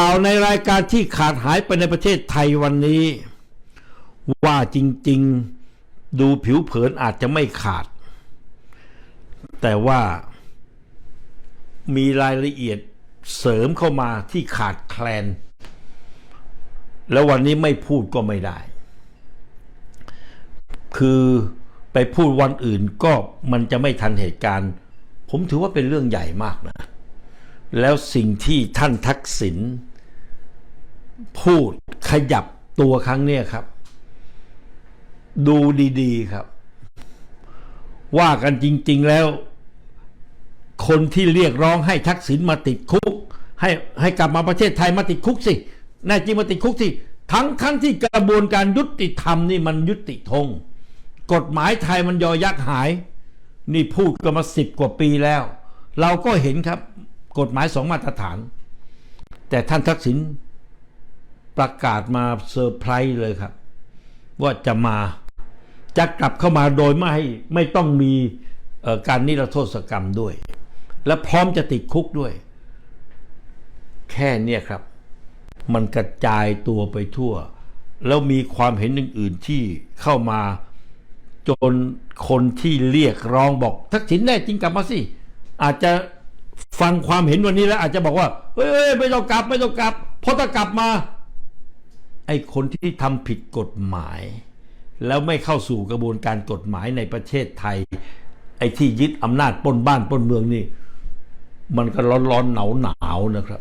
ข่าวในรายการที่ขาดหายไปในประเทศไทยวันนี้ ว่าจริง ๆ ดูผิวเผินอาจจะไม่ขาด แต่ว่ามีรายละเอียดเสริมเข้ามาที่ขาดแคลน แล้ววันนี้ไม่พูดก็ไม่ได้ คือไปพูดวันอื่นก็มันจะไม่ทันเหตุการณ์ ผมถือว่าเป็นเรื่องใหญ่มากนะ แล้วสิ่งที่ท่านทักษิณพูดขยับตัวครั้งเนี้ยครับ ดูดีๆครับ ว่ากันจริง ๆแล้ว คนที่เรียกร้องให้ทักษิณมาติดคุก ให้ให้กลับมาประเทศไทยมาติดคุกสิแน่จริงมาติดคุกสิทั้งทั้งที่กระบวนการยุติธรรมนี่มันยุติธงกฎหมายไทยมันยอยักหาย นี่พูดกันมาสิบกว่าปีแล้ว เราก็เห็นครับ กฎหมายสองมาตรฐาน แต่ท่านทักษิณประกาศมาเซอร์ไพรส์เลยครับ ว่าจะมาจะกลับเข้ามาโดยไม่ให้ไม่ต้องมีการนิรโทษกรรมด้วย และพร้อมจะติดคุกด้วย แค่เนี้ครับ มันกระจายตัวไปทั่ว แล้วมีความเห็นอื่น ๆที่เข้ามาจนคนที่เรียกร้องบอก ทักษิณแน่จริงกลับมาสิ อาจจะ ฟังความเห็นวันนี้แล้วอาจจะบอกว่าเฮ้ยไม่ต้องกลับไม่ต้องกลับเพราะถ้ากลับมา ไอ้คนที่ทำผิดกฎหมาย แล้วไม่เข้าสู่กระบวนการกฎหมายในประเทศไทย ไอ้ที่ยึดอำนาจปนบ้านปนเมืองนี่ มันก็ร้อนร้อนหนาวหนาวนะครับ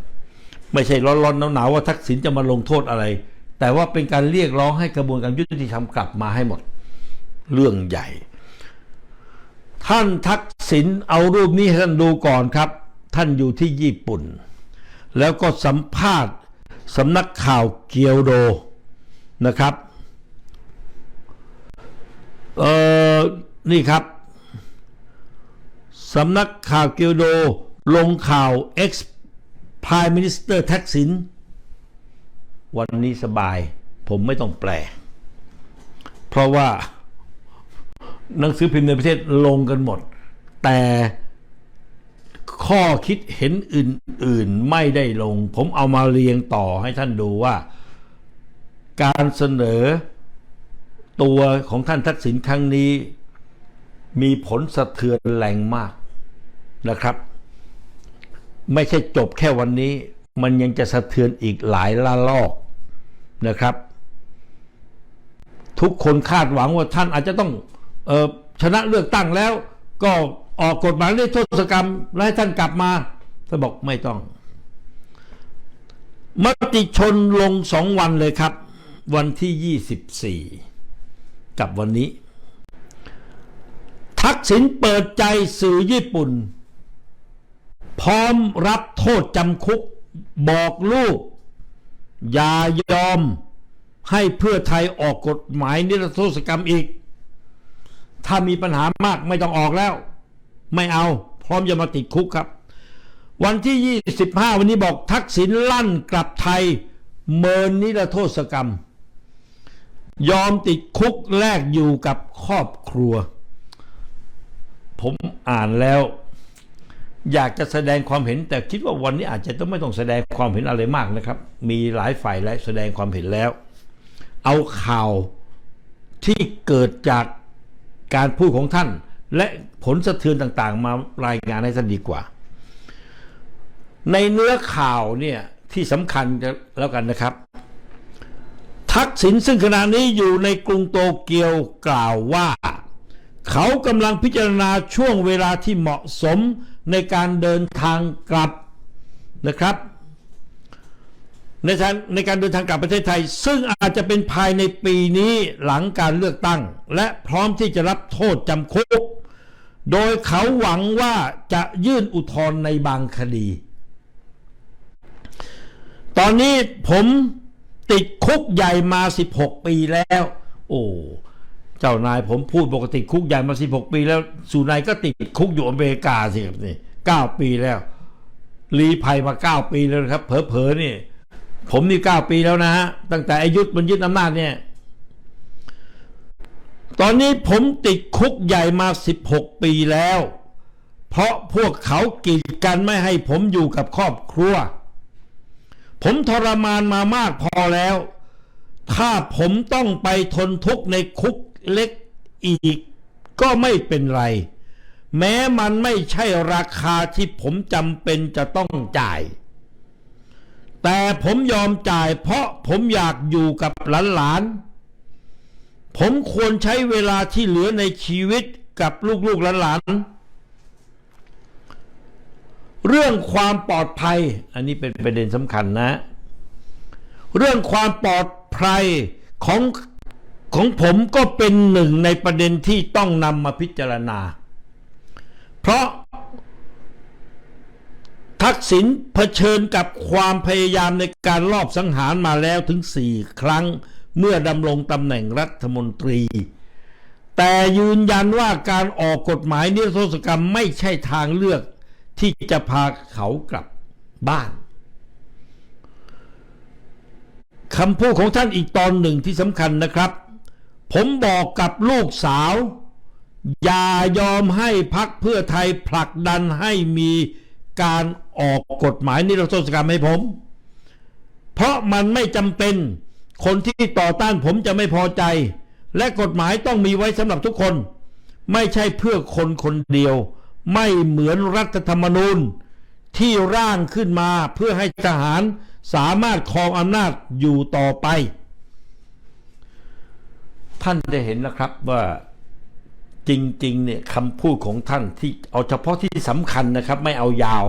ไม่ใช่ร้อนร้อนหนาวหนาวว่าทักษิณจะมาลงโทษอะไร แต่ว่าเป็นการเรียกร้องให้กระบวนการยุติธรรมกลับมาให้หมดเรื่องใหญ่ ท่านทักษิณเอารูปนี้ให้ท่านดูก่อนครับ ท่านอยู่ที่ญี่ปุ่น แล้วก็สัมภาษณ์สำนักข่าวเกียวโดนะครับเออนี่ครับสำนักข่าวเกียวโดลงข่าว ex Prime Minister ทักษิณวันนี้สบาย ผมไม่ต้องแปล เพราะว่าหนังสือพิมพ์ในประเทศลงกันหมด แต่ ข้อคิดเห็นอื่นๆไม่ได้ลง ผมเอามาเรียงต่อให้ท่านดูว่า การเสนอตัวของท่านทักษิณครั้งนี้ มีผลสะเทือนแรงมากนะครับ ไม่ใช่จบแค่วันนี้ มันยังจะสะเทือนอีกหลายละลอกนะครับ ทุกคนคาดหวังว่าท่านอาจจะต้องออชนะเลือกตั้งแล้วก็ ออกกฎหมายเรื่องโทษกรรม แล้วให้ท่านกลับมาท่านบอกไม่ต้อง มติชนลงสองวันเลยครับ วันที่ 24 กับวันนี้ ทักษิณเปิดใจสื่อญี่ปุ่น พร้อมรับโทษจำคุกบอกลูก อย่ายอมให้เพื่อไทยออกกฎหมายนิรโทษกรรมอีก ถ้ามีปัญหามากไม่ต้องออกแล้ว ไม่เอา พร้อมจะมาติดคุกครับ วันที่ 25 วันนี้บอกทักษิณลั่นกลับไทย เมินนิรโทษกรรม ยอมติดคุกแลกอยู่กับครอบครัว ผมอ่านแล้ว อยากจะแสดงความเห็น แต่คิดว่าวันนี้อาจจะต้องไม่ต้องแสดงความเห็นอะไรมากนะครับ มีหลายฝ่ายและแสดงความเห็นแล้ว เอาข่าวที่เกิดจากการพูดของท่าน และผลสะเทือนต่างๆ มารายงานให้ท่านดีกว่า ในเนื้อข่าวเนี่ยที่สำคัญจะแล้วกันนะครับ ทักษิณซึ่งขณะนี้อยู่ในกรุงโตเกียวกล่าวว่า เขากำลังพิจารณาช่วงเวลาที่เหมาะสมในการเดินทางกลับนะครับ ในทางในการเดินทางกลับประเทศไทย ซึ่งอาจจะเป็นภายในปีนี้หลังการเลือกตั้ง และพร้อมที่จะรับโทษจำคุก โดยเขาหวังว่าจะยื่นอุทธรณ์ในบางคดี ตอนนี้ผมติดคุกใหญ่มา 16 ปีแล้ว โอ้เจ้านายผมพูดปกติคุกใหญ่มา 16 ปีแล้ว สุนายก็ติดคุกอยู่อเมริกาสิครับนี่9ปีแล้วรีภัยมา 9 ปีแล้วครับ เผลอๆนี่ ผมนี่9ปีแล้วนะฮะตั้งแต่อายุมันยึดอำนาจเนี่ย ตอนนี้ผมติดคุกใหญ่มา16ปีแล้ว เพราะพวกเขากีดกันไม่ให้ผมอยู่กับครอบครัว ผมทรมานมามากพอแล้ว ถ้าผมต้องไปทนทุกข์ในคุกเล็กอีก ก็ไม่เป็นไร แม้มันไม่ใช่ราคาที่ผมจำเป็นจะต้องจ่าย แต่ผมยอมจ่ายเพราะผมอยากอยู่กับหลานๆ ผมควรใช้เวลาที่เหลือในชีวิตกับลูกๆหลานๆ เรื่องความปลอดภัย อันนี้เป็นประเด็นสำคัญนะ เรื่องความปลอดภัยของของผมก็เป็นหนึ่งในประเด็นที่ต้องนำมาพิจารณา เพราะ ทักษิณเผชิญกับความพยายามในการลอบสังหารมาแล้วถึงสี่ครั้ง เมื่อดำรงตำแหน่งรัฐมนตรี แต่ยืนยันว่าการออกกฎหมายนิรโทษกรรมไม่ใช่ทางเลือกที่จะพาเขากลับบ้านคำพูดของท่านอีกตอนหนึ่งที่สำคัญนะครับ ผมบอกกับลูกสาว อย่ายอมให้พักเพื่อไทยผลักดันให้มี การออกกฎหมายนิรโทษกรรมให้ผม เพราะมันไม่จำเป็นคนที่ต่อต้านผมจะไม่พอใจ และกฎหมายต้องมีไว้สำหรับทุกคน ไม่ใช่เพื่อคนคนเดียว ไม่เหมือนรัฐธรรมนูญ ที่ร่างขึ้นมาเพื่อให้ทหารสามารถครองอำนาจอยู่ต่อไป ท่านได้เห็นนะครับว่า จริงๆเนี่ยคำพูดของท่านที่เอาเฉพาะที่สำคัญนะครับ ไม่เอายาว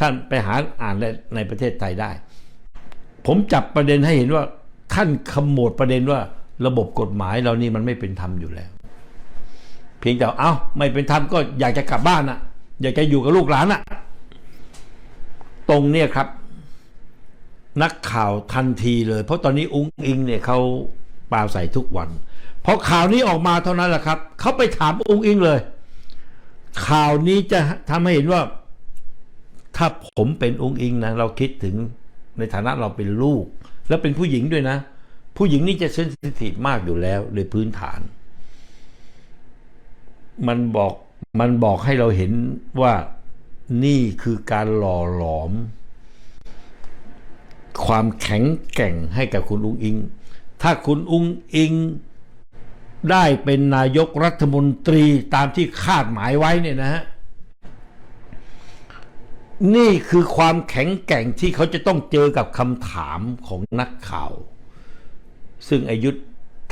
ท่านไปหาอ่านในในประเทศไทยได้ ผมจับประเด็นให้เห็นว่าท่านขมวดประเด็นว่าระบบกฎหมายเรานี่มันไม่เป็นธรรมอยู่แล้ว เพียงแต่เอา้าไม่เป็นธรรมก็อยากจะกลับบ้านอะอยากจะอยู่กับลูกหลานอะตรงเนี่ยครับ นักข่าวทันทีเลย เพราะตอนนี้อุ้งอิงเนี่ยเขาปาใส่ทุกวัน พอข่าวนี้ออกมาเท่านั้นแหละครับเขาไปถามอุ้งอิงเลย ข่าวนี้จะทำให้เห็นว่า ถ้าผมเป็นอุ้งอิงนะเราคิดถึงในฐานะเราเป็นลูก แล้วเป็นผู้หญิงด้วยนะ ผู้หญิงนี่จะเซนซิทีฟมากอยู่แล้วโดยพื้นฐาน มันบอกมันบอกให้เราเห็นว่านี่คือการหล่อหลอม ความแข็งแกร่งให้กับคุณอุ้งอิง ถ้าคุณอุ้งอิง ได้เป็นนายกรัฐมนตรีตามที่คาดหมายไว้เนี่ยนะฮะนี่คือความแข็งแกร่งที่เขาจะต้องเจอกับคำถามของนักข่าว ซึ่งอายุทธ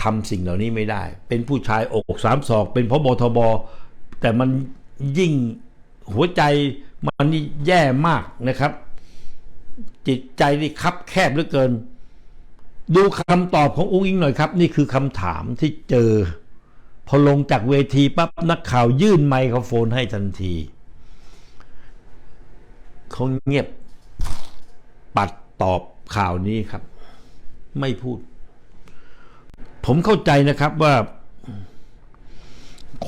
ทำสิ่งเหล่านี้ไม่ได้ เป็นผู้ชายอกสามศอกเป็นพบทบแต่มันยิ่งหัวใจมันนี่แย่มากนะครับ จิตใจนี่คับแคบเหลือเกิน ดูคำตอบของอุ้งอิงหน่อยครับ นี่คือคำถามที่เจอ พอลงจากเวทีปั๊บนักข่าวยื่นไมโครโฟนให้ทันทีเขาเงียบปัดตอบข่าวนี้ครับ ไม่พูด ผมเข้าใจนะครับว่า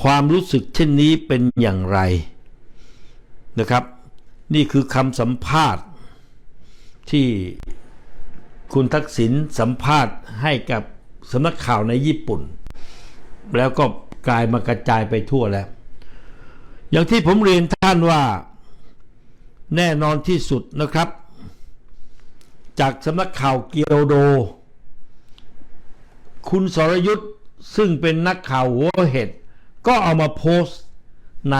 ความรู้สึกเช่นนี้เป็นอย่างไรนะครับ นี่คือคำสัมภาษณ์ที่ คุณทักษิณสัมภาษณ์ให้กับสำนักข่าวในญี่ปุ่น แล้วก็กลายมากระจายไปทั่วแล้ว อย่างที่ผมเรียนท่านว่าแน่นอนที่สุดนะครับ จากสำนักข่าวเกียวโด คุณสรยุทธ์ซึ่งเป็นนักข่าวหัวเห็ดก็เอามาโพสต์ใน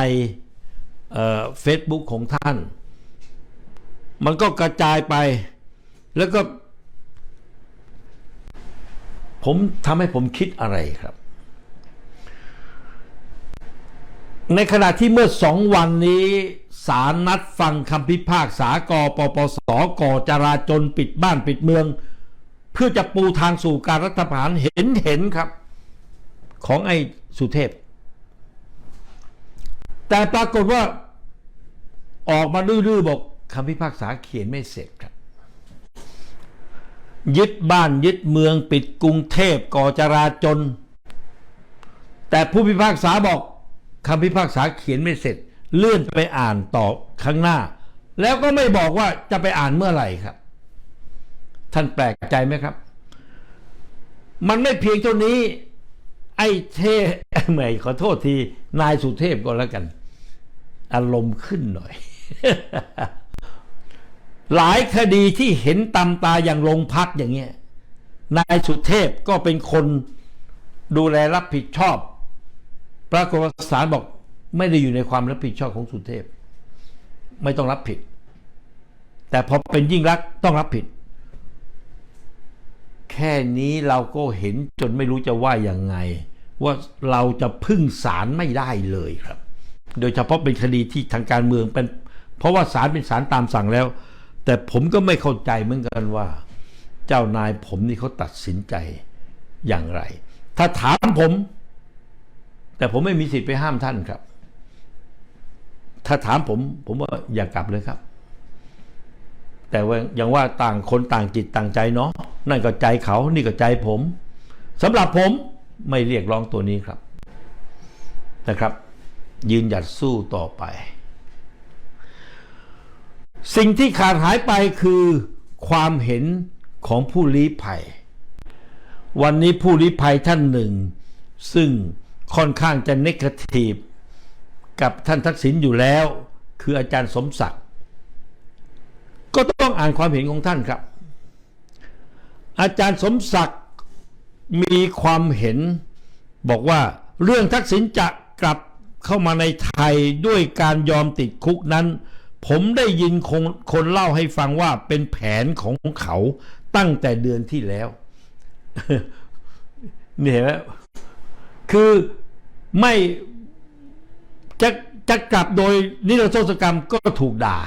เฟซบุ๊กของท่าน มันก็กระจายไปแล้วก็ ผมทำให้ผมคิดอะไรครับ ในขณะที่เมื่อสองวันนี้ศาลนัดฟังคำพิพากษากปปสก่อจราจนปิดบ้านปิดเมือง เพื่อจะปูทางสู่การรัฐประหารเห็นเห็นครับ ของไอ้สุเทพ แต่ปรากฏว่าออกมาดื้อๆบอกคำพิพากษาเขียนไม่เสร็จครับ ยึดบ้านยึดเมืองปิดกรุงเทพก่อจราจน แต่ผู้พิพากษาบอกคำพิพากษาเขียนไม่เสร็จ เลื่อนไปอ่านต่อข้างหน้า แล้วก็ไม่บอกว่าจะไปอ่านเมื่อไหร่ครับ ท่านแปลกใจไหมครับ มันไม่เพียงเท่านี้ ไอ้เทเหมยขอโทษที นายสุเทพก็แล้วกัน อารมณ์ขึ้นหน่อย หลายคดีที่เห็นตำตาอย่างโรงพักอย่างเงี้ยนายสุเทพก็เป็นคนดูแลรับผิดชอบ ปรากฏว่าศาลบอกไม่ได้อยู่ในความรับผิดชอบของสุเทพ ไม่ต้องรับผิด แต่พอเป็นยิ่งรักต้องรับผิด แค่นี้เราก็เห็นจนไม่รู้จะว่ายังไง ว่าเราจะพึ่งศาลไม่ได้เลยครับ โดยเฉพาะเป็นคดีที่ทางการเมืองเป็น เพราะว่าศาลเป็นศาลตามสั่งแล้ว แต่ผมก็ไม่เข้าใจเหมือนกันว่า เจ้านายผมนี่เขาตัดสินใจอย่างไร ถ้าถามผม แต่ผมไม่มีสิทธิ์ไปห้ามท่านครับ ถ้าถามผม ผมว่าอย่ากลับเลยครับ แต่ว่าอย่างว่าต่างคนต่างจิตต่างใจเนาะนั่นก็ใจเขานี่ก็ใจผมสำหรับผมไม่เรียกร้องตัวนี้ครับนะครับ ยืนหยัดสู้ต่อไป สิ่งที่ขาดหายไปคือความเห็นของผู้ลี้ภัย วันนี้ผู้ลี้ภัยท่านหนึ่ง ซึ่งค่อนข้างจะเกทีฟกับท่านทักษิณอยู่แล้ว คืออาจารย์สมศักดิ์ก็ต้องอ่านความเห็นของท่านครับ อาจารย์สมศักดิ์มีความเห็นบอกว่าเรื่องทักษิณจะกลับเข้ามาในไทยด้วยการยอมติดคุกนั้น ผมได้ยินคนคนเล่าให้ฟังว่าเป็นแผนของเขาตั้งแต่เดือนที่แล้วนี่เห็นไหมคือไม่จะจะกลับโดยนิรโทษกรรมก็ถูกด่า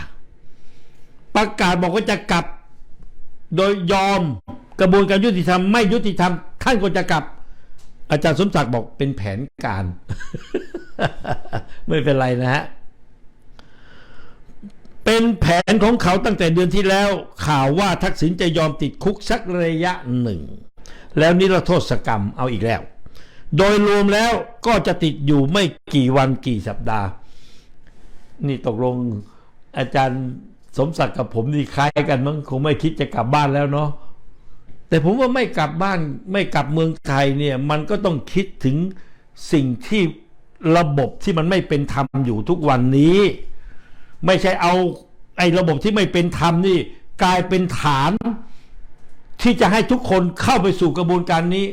ประกาศบอกว่าจะกลับโดยยอมกระบวนการยุติธรรมไม่ยุติธรรมท่านก็จะกลับ อาจารย์สมศักดิ์บอกเป็นแผนการ ไม่เป็นไรนะฮะ เป็นแผนของเขาตั้งแต่เดือนที่แล้ว ข่าวว่าทักษิณจะยอมติดคุกสักระยะหนึ่ง แล้วนิรโทษกรรมเอาอีกแล้ว โดยรวมแล้วก็จะติดอยู่ไม่กี่วันกี่สัปดาห์ นี่ตกลงอาจารย์สมศักดิ์กับผมนี่คล้ายกันมั้งคงไม่คิดจะกลับบ้านแล้วเนาะแต่ผมว่าไม่กลับบ้านไม่กลับเมืองไทยเนี่ยมันก็ต้องคิดถึงสิ่งที่ระบบที่มันไม่เป็นธรรมอยู่ทุกวันนี้ ไม่ใช่เอาไอ้ระบบที่ไม่เป็นธรรมนี่กลายเป็นฐานที่จะให้ทุกคนเข้าไปสู่กระบวนการนี้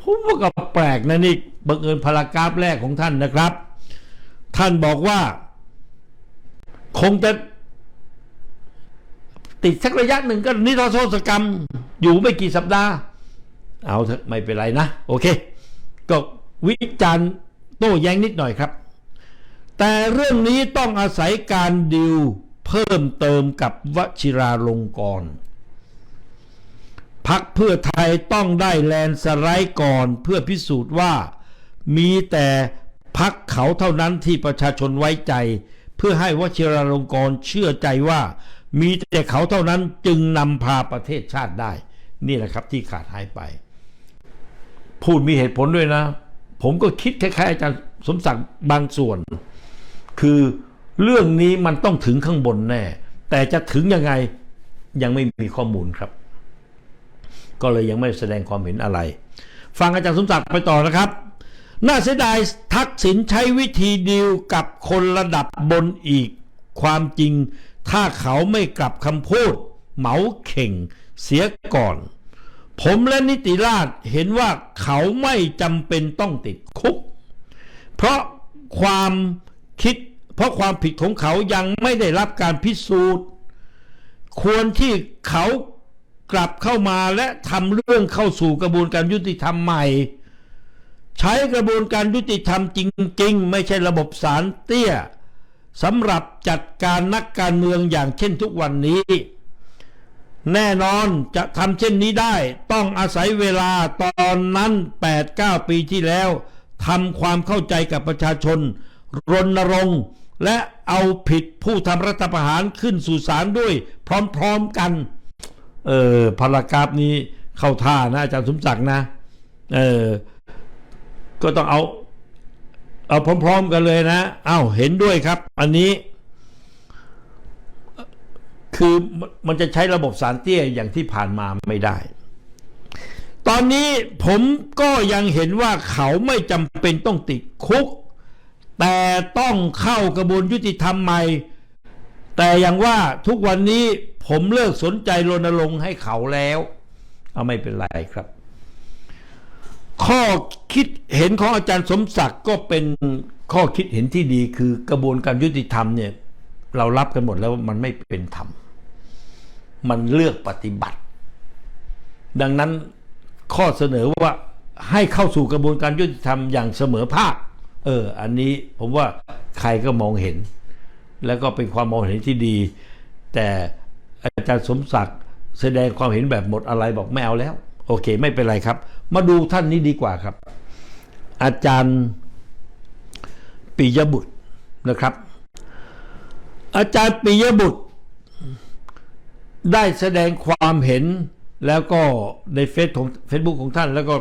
ผมว่าก็แปลกนะนี่บังเอิญพารากราฟแรกของท่านนะครับ ท่านบอกว่า คงจะติดสักระยะหนึ่งก็นิรโทษกรรม อยู่ไม่กี่สัปดาห์ เอาเถอะไม่เป็นไรนะ โอเค ก็วิจารณ์โต้แย้งนิดหน่อยครับ แต่เรื่องนี้ต้องอาศัยการดิวเพิ่มเติมกับวชิราลงกรณ์พักเพื่อไทยต้องได้แลนสไลด์ก่อนเพื่อพิสูจน์ว่า มีแต่พักเขาเท่านั้นที่ประชาชนไว้ใจ เพื่อให้วชิราลงกรณ์เชื่อใจว่า มีแต่เขาเท่านั้นจึงนำพาประเทศชาติได้ นี่แหละครับที่ขาดหายไป พูดมีเหตุผลด้วยนะ ผมก็คิดคล้ายๆอาจารย์สมศักดิ์บางส่วน คือเรื่องนี้มันต้องถึงข้างบนแน่ แต่จะถึงยังไงยังไม่มีข้อมูลครับ ก็เลยยังไม่แสดงความเห็นอะไร ฟังอาจารย์สมศักดิ์ไปต่อนะครับ น่าเสียดายทักษิณใช้วิธีดีลกับคนระดับบนอีก ความจริงถ้าเขาไม่กลับคำพูด เหมาเข่งเสียก่อน ผมและนิติราชเห็นว่าเขาไม่จำเป็นต้องติดคุก เพราะความ คิด เพราะความผิดของเขายังไม่ได้รับการพิสูจน์ ควรที่เขากลับเข้ามาและทำเรื่องเข้าสู่กระบวนการยุติธรรมใหม่ ใช้กระบวนการยุติธรรมจริง ๆ ไม่ใช่ระบบสารเตี้ยสำหรับจัดการนักการเมืองอย่างเช่นทุกวันนี้ แน่นอนจะทำเช่นนี้ได้ ต้องอาศัยเวลาตอนนั้น 8-9 ปีที่แล้วทำความเข้าใจกับประชาชน รณรงค์และเอาผิดผู้ทำรัฐประหารขึ้นสู่ศาลด้วย พร้อมๆกัน เออพารากราฟนี้เข้าท่านะอาจารย์สมศักดิ์นะ เออก็ต้องเอา เอาพร้อม ๆกันเลยนะ เอาเห็นด้วยครับ อันนี้ คือมันจะใช้ระบบสารเตี้ยอย่างที่ผ่านมาไม่ได้ ตอนนี้ผมก็ยังเห็นว่าเขาไม่จำเป็นต้องติดคุก แต่ต้องเข้ากระบวนยุติธรรมใหม่ แต่อย่างว่าทุกวันนี้ผมเลิกสนใจรณรงค์ให้เขาแล้ว เอาไม่เป็นไรครับ ข้อคิดเห็นของอาจารย์สมศักดิ์ก็เป็นข้อคิดเห็นที่ดีคือกระบวนการยุติธรรมเนี่ยเรารับกันหมดแล้วว่ามันไม่เป็นธรรม มันเลือกปฏิบัติ ดังนั้นข้อเสนอว่าให้เข้าสู่กระบวนการยุติธรรมอย่างเสมอภาค เออ อันนี้ผมว่าใครก็มองเห็น แล้วก็เป็นความมองเห็นที่ดี แต่อาจารย์สมศักดิ์แสดงความเห็นแบบหมดอะไรบอกไม่เอาแล้ว โอเค ไม่เป็นไรครับ มาดูท่านนี้ดีกว่าครับ อาจารย์ปิยบุตรนะครับ อาจารย์ปิยบุตร ได้แสดงความเห็นแล้วก็ในเฟซของเฟซบุ๊กของท่านแล้วก็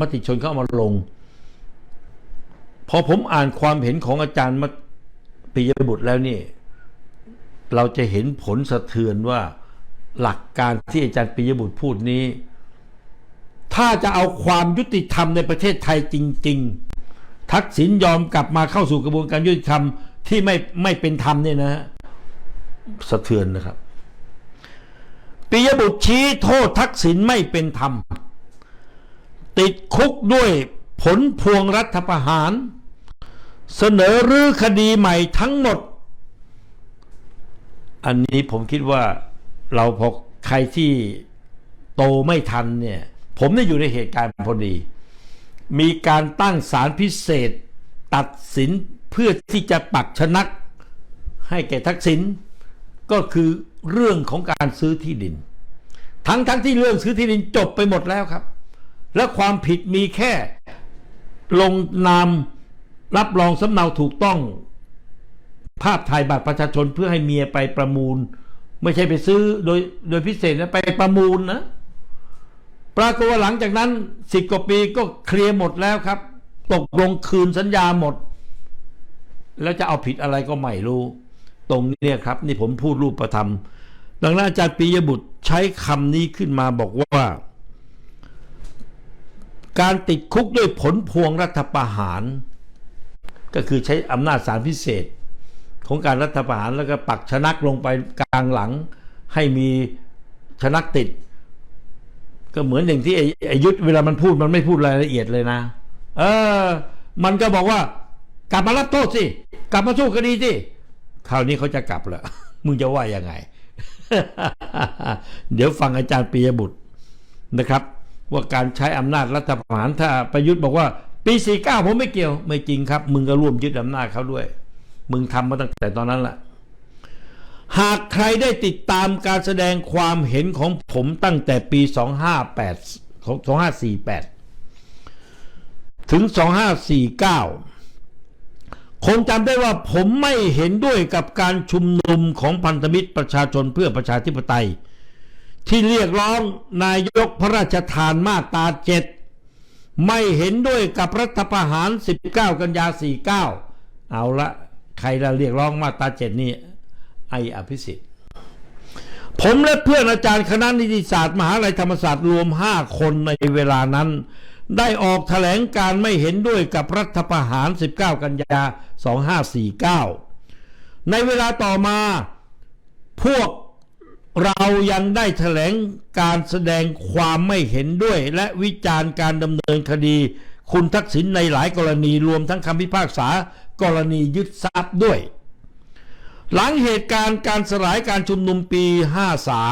มติชนเข้ามาลง พอผมอ่านความเห็นของอาจารย์มปิยบุตรแล้วนี่ เราจะเห็นผลสะเทือนว่าหลักการที่อาจารย์ปิยบุตรพูดนี้ ถ้าจะเอาความยุติธรรมในประเทศไทยจริง ๆ ทักษิณยอมกลับมาเข้าสู่กระบวนการยุติธรรมที่ไม่ไม่เป็นธรรมเนี่ยนะฮะสะเทือนนะครับปิยบุตรชี้โทษทักษิณไม่เป็นธรรม ติดคุกด้วยผลพวงรัฐประหาร เสนอรื้อคดีใหม่ทั้งหมด อันนี้ผมคิดว่าเราพอใครที่โตไม่ทันเนี่ย ผมได้อยู่ในเหตุการณ์พอดี มีการตั้งศาลพิเศษ ตัดสินเพื่อที่จะปักชนัก ให้แก่ทักษิณก็คือเรื่องของการซื้อที่ดิน ทั้งทั้งที่เรื่องซื้อที่ดินจบไปหมดแล้วครับ และความผิดมีแค่ลงนาม รับรองสำเนาถูกต้อง ภาพถ่ายบัตรประชาชนเพื่อให้เมียไปประมูล ไม่ใช่ไปซื้อโดยโดยพิเศษนะไปประมูลนะปรากฏว่าหลังจากนั้นสิบกว่าปีก็เคลียร์หมดแล้วครับ ตกลงคืนสัญญาหมด แล้วจะเอาผิดอะไรก็ไม่รู้ ตรงนี้ครับ นี่ผมพูดรูปประธรรม ดังนั้นอาจารย์ปียบุตรใช้คำนี้ขึ้นมาบอกว่า การติดคุกด้วยผลพวงรัฐประหาร ก็คือใช้อำนาจศาลพิเศษ ของการรัฐประหารแล้วก็ปักชนักลงไปกลางหลัง ให้มีชนักติด ก็เหมือนอย่างที่ไอ้ยุทธเวลามันพูดมันไม่พูดรายละเอียดเลยนะ เออ มันก็บอกว่ากลับมารับโทษสิ กลับมาสู้คดีสิคราวนี้เขาจะกลับเหรอมึงจะว่ายังไง เดี๋ยวฟังอาจารย์ปียบุตรนะครับ ว่าการใช้อำนาจรัฐประหารถ้าประยุทธ์บอกว่า ปี 49 ผมไม่เกี่ยว ไม่จริงครับ มึงก็ร่วมยึดอำนาจเขาด้วย มึงทำมาตั้งแต่ตอนนั้นแหละหากใครได้ติดตามการแสดงความเห็นของผมตั้งแต่ปี 258 2548 ถึง 2549 คงจำได้ว่าผมไม่เห็นด้วยกับการชุมนุมของพันธมิตรประชาชนเพื่อประชาธิปไตย ที่เรียกร้องนายกพระราชทานมาตราเจ็ด ไม่เห็นด้วยกับรัฐประหาร 19 กันยา 49 เอาละใครละเรียกร้องมาตราเจ็ดนี่ไออภิสิทธิ์ ผมและเพื่อนอาจารย์คณะนิติศาสตร์ มหาลัยธรรมศาสตร์รวม 5 คนในเวลานั้น ได้ออกแถลงการไม่เห็นด้วยกับรัฐประหาร 19 กันยา 2549 ในเวลาต่อมาพวก เรายังได้แถลงการแสดงความไม่เห็นด้วย และวิจารณ์การดำเนินคดี คุณทักษิณในหลายกรณีรวมทั้งคำพิพากษากรณียึดทรัพย์ด้วย หลังเหตุการณ์การสลายการชุมนุมปี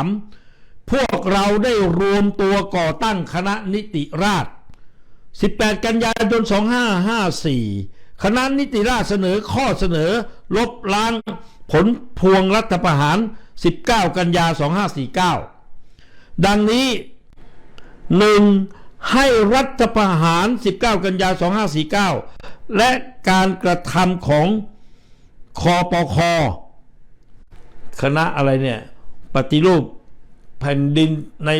53 พวกเราได้รวมตัวก่อตั้งคณะนิติราษฎร์18 กันยายน 2554 คณะนิติราษฎรเสนอข้อเสนอ ลบล้างผลพวงรัฐประหาร 19 กันยา 2549 ดังนี้ 1. ให้รัฐประหาร 19 กันยา 2549 และการกระทำของคอปคอคณะอะไรเนี่ย ปฏิรูปแผ่นดินใน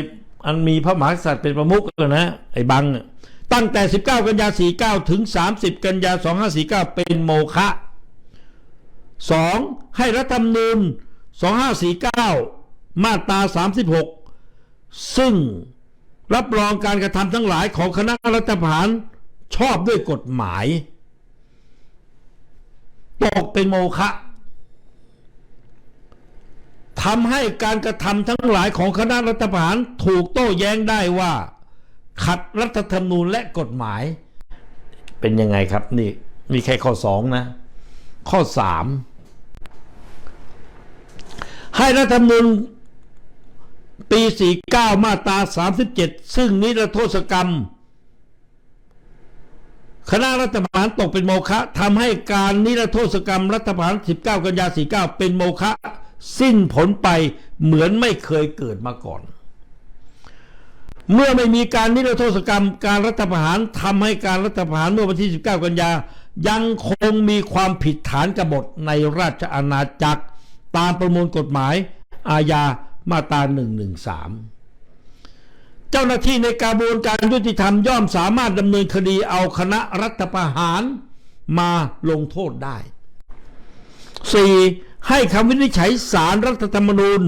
อันมีพระมหากษัตริย์เป็นประมุขนะไอ้บัง ตั้งแต่ 19 กันยา 49 ถึง 30 กันยา 2549 เป็นโมฆะ 2. ให้รัฐธรรมนูญ 2549 มาตรา 36 ซึ่งรับรองการกระทำทั้งหลายของคณะรัฐประหารชอบด้วยกฎหมาย ตกเป็นโมฆะทำให้การกระทำทั้งหลายของคณะรัฐประหารถูกโต้แย้งได้ว่า ขัดรัฐธรรมนูญและกฎหมาย เป็นยังไงครับนี่นี่แค่ข้อสองนะ ข้อสาม ให้รัฐธรรมนูญปี 49 มาตรา 37 ซึ่งนิรโทษกรรม คณะรัฐประหารตกเป็นโมฆะทำให้การนิรโทษกรรมรัฐประหาร 19 กันยา 49 เป็นโมฆะสิ้นผลไปเหมือนไม่เคยเกิดมาก่อน เมื่อไม่มีการนิรโทษกรรม การรัฐประหารทำให้การรัฐประหารเมื่อวันที่ 19 กันยายังคงมีความผิดฐานกบฏในราชอาณาจักร ตามประมวลกฎหมาย อาญามาตรา 113 เจ้าหน้าที่ในกระบวนการยุติธรรมย่อมสามารถดำเนินคดีเอาคณะรัฐประหารมาลงโทษได้ 4. ให้คำวินิจฉัยสารรัฐธรรมนูญ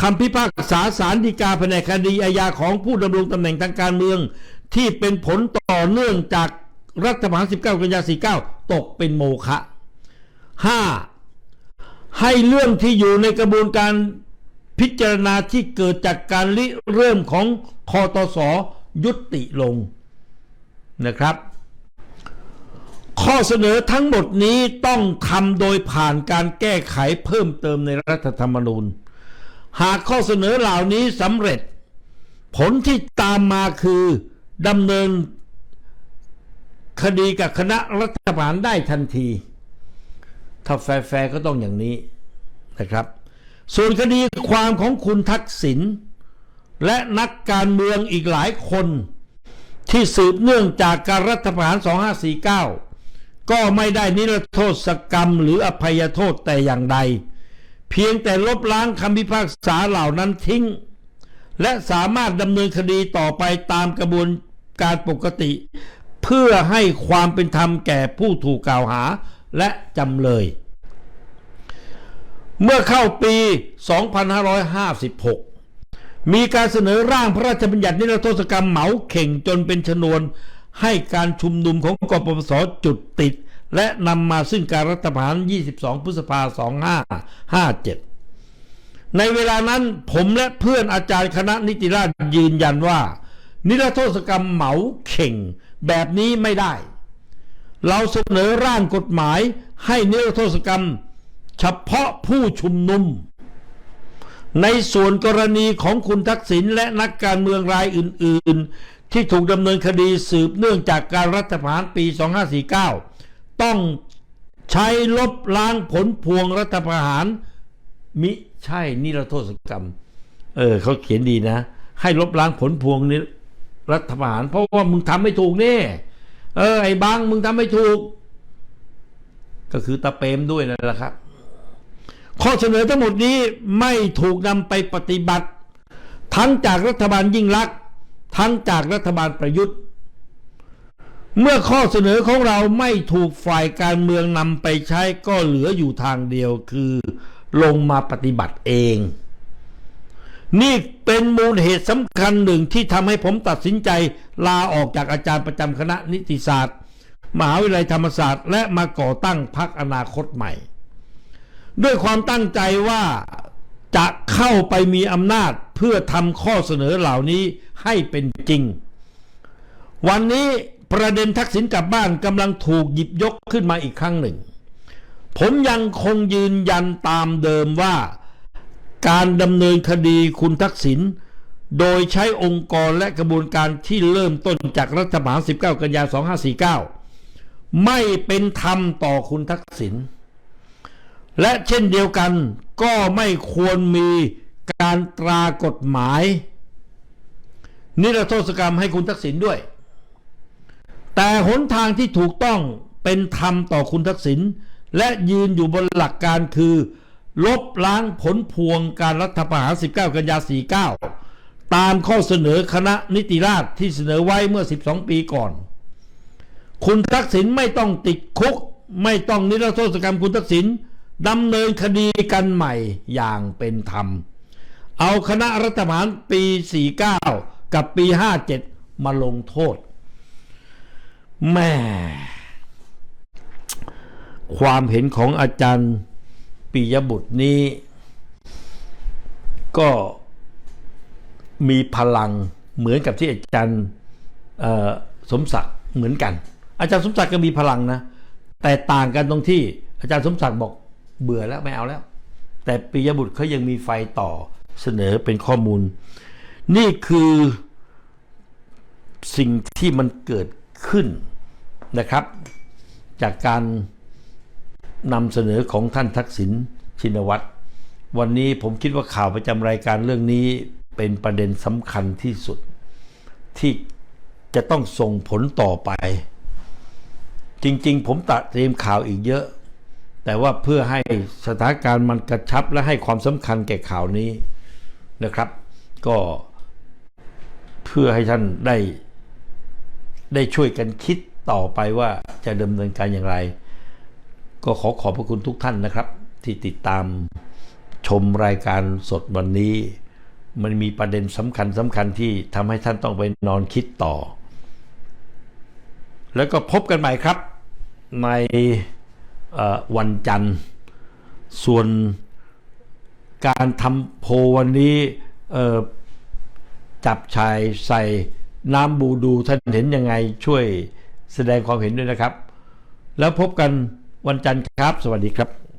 คำพิพากษาสารฎีกาแผนกคดีอาญาของผู้ดำรงตำแหน่งทางการเมือง ที่เป็นผลต่อเนื่องจากรัฐประหาร 19 กันยา49 ตกเป็นโมฆะ 5. ให้เรื่องที่อยู่ในกระบวนการพิจารณาที่เกิดจากการริเริ่มของคอตสยุติลงนะครับ ข้อเสนอทั้งหมดนี้ต้องทำโดยผ่านการแก้ไขเพิ่มเติมในรัฐธรรมนูญ หากข้อเสนอเหล่านี้สำเร็จ ผลที่ตามมาคือดำเนินคดีกับคณะรัฐบาลได้ทันที ถ้าแฟร์ๆก็ต้องอย่างนี้นะครับ ส่วนคดีความของคุณทักษิณและนักการเมืองอีกหลายคนที่สืบเนื่องจากการรัฐประหาร 2549 ก็ไม่ได้นิรโทษกรรมหรืออภัยโทษแต่อย่างใด เพียงแต่ลบล้างคำพิพากษาเหล่านั้นทิ้ง และสามารถดำเนินคดีต่อไปตามกระบวนการปกติ เพื่อให้ความเป็นธรรมแก่ผู้ถูกกล่าวหา และจำเลย เมื่อเข้าปี 2556 มีการเสนอร่างพระราชบัญญัตินิรโทษกรรมเหมาเข่งจนเป็นชนวน ให้การชุมนุมของกปปสจุดติด และนำมาซึ่งการรัฐประหาร 22 พฤษภาคม2557 ในเวลานั้นผมและเพื่อนอาจารย์คณะนิติราษฎร์ยืนยันว่า นิรโทษกรรมเหมาเข่งแบบนี้ไม่ได้ เราเสนอร่างกฎหมายให้นิรโทษกรรม เฉพาะผู้ชุมนุม ในส่วนกรณีของคุณทักษิณและนักการเมืองรายอื่น ๆ ที่ถูกดำเนินคดีสืบเนื่องจากการรัฐประหารปี 2549 ต้องใช้ลบล้างผลพวงรัฐประหาร มิใช่นิรโทษกรรม เออเขาเขียนดีนะ ให้ลบล้างผลพวงนิรัฐประหาร เพราะว่ามึงทำไม่ถูกนี่ เออไอ้บางมึงทำไม่ถูก ก็คือตาเปมด้วยนั่นแหละครับ ข้อเสนอทั้งหมดนี้ไม่ถูกนำไปปฏิบัติ ทั้งจากรัฐบาลยิ่งลักษณ์ทั้งจากรัฐบาลประยุทธ์ เมื่อข้อเสนอของเราไม่ถูกฝ่ายการเมืองนำไปใช้ก็เหลืออยู่ทางเดียวคือ ลงมาปฏิบัติเอง นี่เป็นมูลเหตุสำคัญหนึ่งที่ทำให้ผมตัดสินใจ ลาออกจากอาจารย์ประจำคณะนิติศาสตร์ มหาวิทยาลัยธรรมศาสตร์ และมาก่อตั้งพรรคอนาคตใหม่ ด้วยความตั้งใจว่าจะเข้าไปมีอำนาจเพื่อทำข้อเสนอเหล่านี้ให้เป็นจริง วันนี้ประเด็นทักษิณกลับบ้านกำลังถูกหยิบยกขึ้นมาอีกครั้งหนึ่ง ผมยังคงยืนยันตามเดิมว่า การดำเนินคดีคุณทักษิณโดยใช้องค์กรและกระบวนการที่เริ่มต้นจากรัฐประหาร19 กันยายน 2549 ไม่เป็นธรรมต่อคุณทักษิณและเช่นเดียวกันก็ไม่ควรมีการตรากฎหมาย นิรโทษกรรมให้คุณทักษิณด้วย แต่หนทางที่ถูกต้องเป็นธรรมต่อคุณทักษิณและยืนอยู่บนหลักการคือ ลบล้างผลพวงการรัฐประหาร 19 กันยา 49 ตามข้อเสนอคณะนิติราษฎรที่เสนอไว้เมื่อ 12 ปีก่อน คุณทักษิณไม่ต้องติดคุก ไม่ต้องนิรโทษกรรมคุณทักษิณดำเนินคดีกันใหม่อย่างเป็นธรรม เอาคณะรัฐประหารปี 49 กับปี 57 มาลงโทษแม่ความเห็นของอาจารย์ ปิยบุตรนี้ ก็มีพลังเหมือนกับที่อาจารย์สมศักดิ์เหมือนกัน อาจารย์สมศักดิ์ก็มีพลังนะ แต่ต่างกันตรงที่อาจารย์สมศักดิ์บอกเบื่อแล้วไม่เอาแล้ว แต่ปิยบุตรเขายังมีไฟต่อเสนอเป็นข้อมูล นี่คือสิ่งที่มันเกิดขึ้นนะครับ จากการ นำเสนอของท่านทักษิณชินวัตรวันนี้ผมคิดว่าข่าวประจำรายการเรื่องนี้เป็นประเด็นสำคัญที่สุด ที่จะต้องส่งผลต่อไป จริงๆ ผมตัดเตรียมข่าวอีกเยอะ แต่ว่าเพื่อให้สถานการณ์มันกระชับและให้ความสำคัญแก่ข่าวนี้นะครับ ก็เพื่อให้ท่านได้ ได้ช่วยกันคิดต่อไปว่าจะดำเนินการอย่างไร ก็ขอขอบพระคุณทุกท่านนะครับ ที่ติดตามชมรายการสดวันนี้ มันมีประเด็นสำคัญสำคัญที่ทำให้ท่านต้องไปนอนคิดต่อ แล้วก็พบกันใหม่ครับ ในวันจันทร์ ส่วนการทำโพวันนี้จับชายใส่น้ำบูดูท่านเห็นยังไงช่วยแสดงความเห็นด้วยนะครับ แล้วพบกัน วันจันทร์ครับ สวัสดีครับ